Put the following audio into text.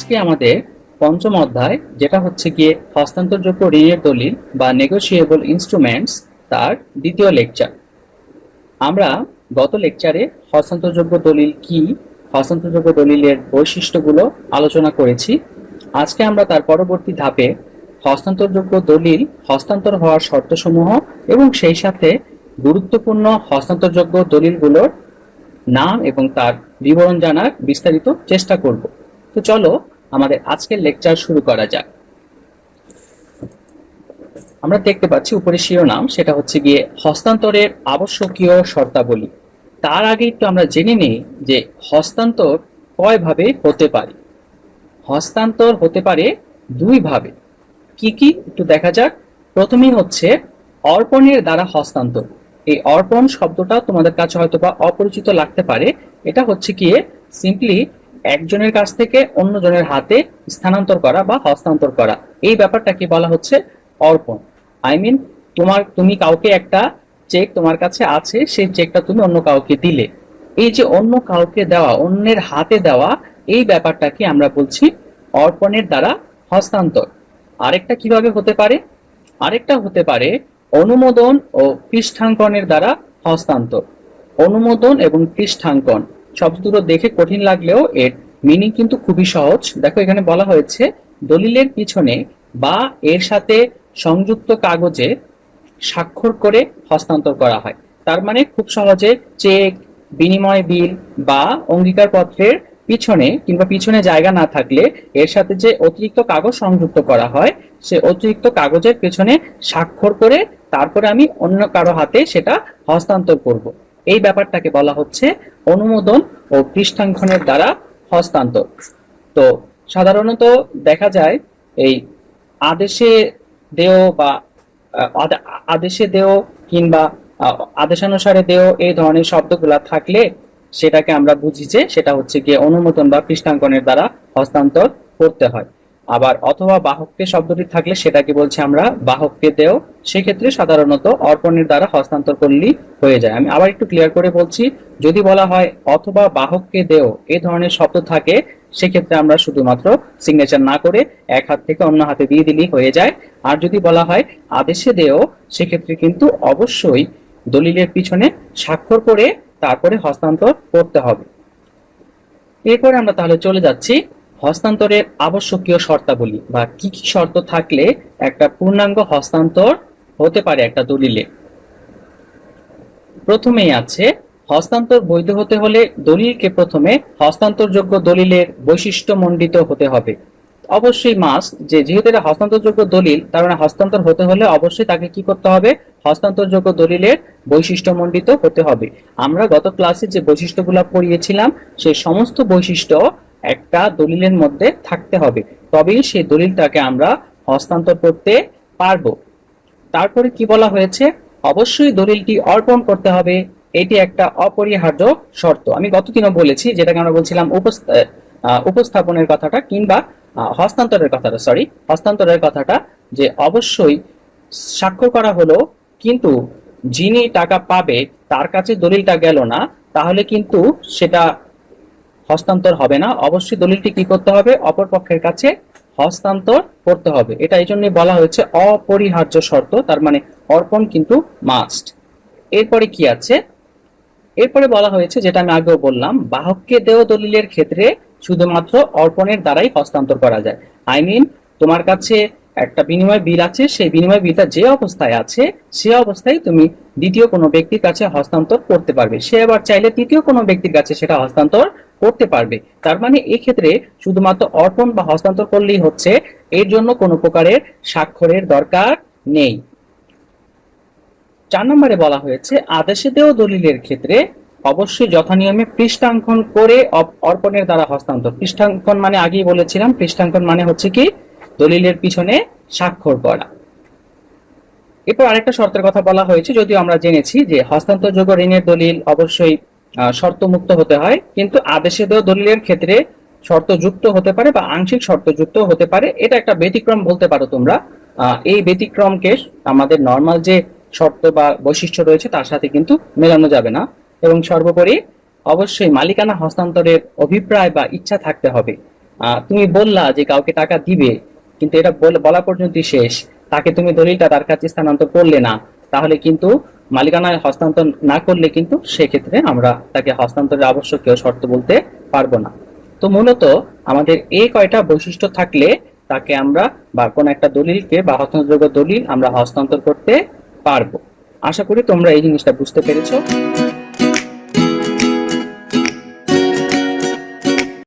আজকে আমাদের পঞ্চম অধ্যায়, যেটা হচ্ছে গিয়ে হস্তান্তরযোগ্য ঋণের দলিল বা নেগোশিয়েবল ইনস্ট্রুমেন্টস তার দ্বিতীয় লেকচার আমরা গত লেকচারে হস্তান্তরযোগ্য দলিল কি, হস্তান্তরযোগ্য দলিলের বৈশিষ্ট্যগুলো আলোচনা করেছি। আজকে আমরা তার পরবর্তী ধাপে হস্তান্তরযোগ্য দলিল হস্তান্তর হওয়ার শর্তসমূহ এবং সেই সাথে গুরুত্বপূর্ণ হস্তান্তরযোগ্য দলিলগুলোর নাম এবং তার বিবরণ জানার বিস্তারিত চেষ্টা করব। তো চলো আমাদের আজকের লেকচার শুরু করা যাক। আমরা দেখতে পাচ্ছি উপরে শিরোনাম, সেটা হচ্ছে গিয়ে হস্তান্তরের আবশ্যকীয় শর্তাবলী। তার আগে একটু আমরা জেনে নিই যে হস্তান্তর কয়ভাবে হতে পারে। হস্তান্তর হতে পারে দুই ভাবে কি কি? একটু দেখা যাক। প্রথমেই হচ্ছে অর্পণের দ্বারা হস্তান্তর। এই অর্পণ শব্দটা তোমাদের কাছে হয়তো বা অপরিচিত লাগতে পারে। এটা হচ্ছে গিয়ে সিম্পলি একজনের কাছ থেকে অন্যজনের হাতে স্থানান্তর করা বা হস্তান্তর করা। এই ব্যাপারটাকে বলা হচ্ছে অর্পণ। আই মিন তোমার, তুমি কাউকে একটা চেক তোমার কাছে আছে, সেই চেকটা তুমি অন্য কাউকে দিলে। এই যে অন্য কাউকে দেওয়া, অন্যের হাতে দেওয়া, এই ব্যাপারটাকে আমরা বলছি অর্পণের দ্বারা হস্তান্তর। আরেকটা কীভাবে হতে পারে? আরেকটা হতে পারে অনুমোদন ও পৃষ্ঠাঙ্কনের দ্বারা হস্তান্তর। অনুমোদন এবং পৃষ্ঠাঙ্কন। শব্দ দুটো দেখে কঠিন লাগলেও এর মিনিং কিন্তু খুবই সহজ। দেখো, এখানে বলা হয়েছে, দলিলের পিছনে বা এর সাথে সংযুক্ত কাগজে স্বাক্ষর করে হস্তান্তর করা হয়। তার মানে খুব সহজে চেক বিনিময় বিল বা অঙ্গীকারপত্রের পিছনে কিংবা পিছনে জায়গা না থাকলে এর সাথে যে অতিরিক্ত কাগজ সংযুক্ত করা হয়, সে অতিরিক্ত কাগজের পেছনে স্বাক্ষর করে তারপরে আমি অন্য কারও হাতে সেটা হস্তান্তর করব। এই ব্যাপারটাকে বলা হচ্ছে অনুমোদন ও পৃষ্ঠাঙ্কনের দ্বারা হস্তান্তর। তো সাধারণত দেখা যায় এই আদেশে দেও বা আদেশে দেও কিংবা আদেশানুসারে দেও এই ধরনের শব্দগুলা থাকলে সেটাকে আমরা বুঝি যে সেটা হচ্ছে গিয়ে অনুমোদন বা পৃষ্ঠাঙ্কনের দ্বারা হস্তান্তর করতে হয়। আবার অথবা বাহককে শব্দটি থাকলে সেটাকে বলছি আমরা বাহককে দেও। সেক্ষেত্রে সাধারণত অর্পণের দ্বারা হস্তান্তর করলেই হয়ে যায়। আমি আবার একটু ক্লিয়ার করে বলছি, যদি বলা হয় অথবা বাহককে দেও, এ ধরনের শব্দ থাকে, সেক্ষেত্রে আমরা শুধুমাত্র সিগনেচার না করে এক হাত থেকে অন্য হাতে দিয়ে দিলেই হয়ে যায়। আর যদি বলা হয় আদেশে দেও, সেক্ষেত্রে কিন্তু অবশ্যই দলিলের পিছনে স্বাক্ষর করে তারপরে হস্তান্তর করতে হবে। এরপরে আমরা তাহলে চলে যাচ্ছি। হস্তান্তরের আবশ্যকীয় শর্তাবলী বা কি কি শর্ত থাকলে একটা পূর্ণাঙ্গ হস্তান্তর হতে পারে একটা দলিলে। প্রথমেই আছে, হস্তান্তর বৈধ হতে হলে দলিলকে প্রথমে হস্তান্তরযোগ্য দলিলের বৈশিষ্ট্য মণ্ডিত হতে হবে। অবশ্যই মাস্ট যে যেহেতু এটা হস্তান্তরযোগ্য দলিল, তার মানে হস্তান্তর হতে হলে অবশ্যই তাকে কি করতে হবে? হস্তান্তরযোগ্য দলিলের বৈশিষ্ট্য বৈশিষ্ট্যমণ্ডিত হতে হবে। আমরা গত ক্লাসে যে বৈশিষ্ট্যগুলো পড়িয়েছিলাম সেই সমস্ত বৈশিষ্ট্য একটা দলিলের মধ্যে থাকতে হবে। তবেই সেই দলিলটাকে আমরা হস্তান্তর করতে পারব। তারপরে কি বলা হয়েছে? অবশ্যই দলিলটি অর্পণ করতে হবে। এটি একটা অপরিহার্য শর্ত। আমি গত দিনও বলেছি, যেটাকে আমরা বলছিলাম উপস্থ- উপস্থাপনের কথাটা কিংবা হস্তান্তরের কথাটা সরি হস্তান্তরের কথাটা যে অবশ্যই স্বাক্ষর করা হলো, কিন্তু যিনি টাকা পাবে, তার কাছে দলিলটা গেল না, তাহলে কিন্তু সেটা হস্তান্তর হবে না। অবশ্যই দলিলটি কি করতে হবে? অপর পক্ষের কাছে হস্তান্তর করতে হবে। এটা এই জন্য বলা হয়েছে অপরিহার্য শর্ত, তার মানে অর্পণ কিন্তু মাস্ট এরপরে কি আছে? এরপরে বলা হয়েছে, যেটা আমি আগেও বললাম, বাহককে দেও দলিলের ক্ষেত্রে শুধুমাত্র অর্পণের দ্বারাই হস্তান্তর করা যায়। আই মিন তোমার কাছে একটা বিনিময় বিল আছে, সেই বিনিময় বিলটা যে অবস্থায় আছে, সে অবস্থায় তুমি দ্বিতীয় কোনো ব্যক্তির কাছে হস্তান্তর করতে পারবে। সে আবার চাইলে তৃতীয় কোনো ব্যক্তির কাছে সেটা হস্তান্তর করতে পারবে। তার মানে এই ক্ষেত্রে শুধুমাত্র অর্পণ বা হস্তান্তর করলেই হচ্ছে, এর জন্য কোনো প্রকারের স্বাক্ষরের দরকার নেই। চার নম্বরে বলা হয়েছে, আদেশে দেও দলিলের ক্ষেত্রে অবশ্যই যথানিয়মে পৃষ্ঠাঙ্কন করে অর্পণের দ্বারা হস্তান্তর। পৃষ্ঠাঙ্কন মানে আগেই বলেছিলাম, পৃষ্ঠাঙ্কন মানে হচ্ছে কি? দলিলের পিছনে স্বাক্ষর করা। এরপর আরেকটা শর্তের কথা বলা হয়েছে, যদিও আমরা জেনেছি যে হস্তান্তরযোগ্য ঋণের দলিল অবশ্যই শর্তমুক্ত হতে হয়, কিন্তু আদেশে দেওয়া দলিলের ক্ষেত্রে শর্ত যুক্ত হতে পারে বা আংশিক শর্ত যুক্ত হতে পারে। এটা একটা ব্যতিক্রম বলতে পারো তোমরা। এই ব্যতিক্রমকে আমাদের নর্মাল যে শর্ত বা বৈশিষ্ট্য রয়েছে, তার সাথে কিন্তু মেলানো যাবে না। এবং সর্বোপরি অবশ্যই মালিকানা হস্তান্তরের অভিপ্রায় বা ইচ্ছা থাকতে হবে। তুমি বললা যে কাউকে টাকা দিবে, কিন্তু এটা বলা পর্যন্ত শেষ। তাকে তুমি দলিলটা তার কাছে স্থানান্তর করলে না, তাহলে কিন্তু মালিকানায় হস্তান্তর না করলে কিন্তু সেক্ষেত্রে আমরা তাকে হস্তান্তরের আবশ্যকীয় শর্ত বলতে পারব না। তো মূলত আমাদের এই কয়টা বৈশিষ্ট্য থাকলে তাকে আমরা বা কোনো একটা দলিলকে বা হস্তান্তরযোগ্য দলিল আমরা হস্তান্তর করতে পারব। আশা করি তোমরা এই জিনিসটা বুঝতে পেরেছ।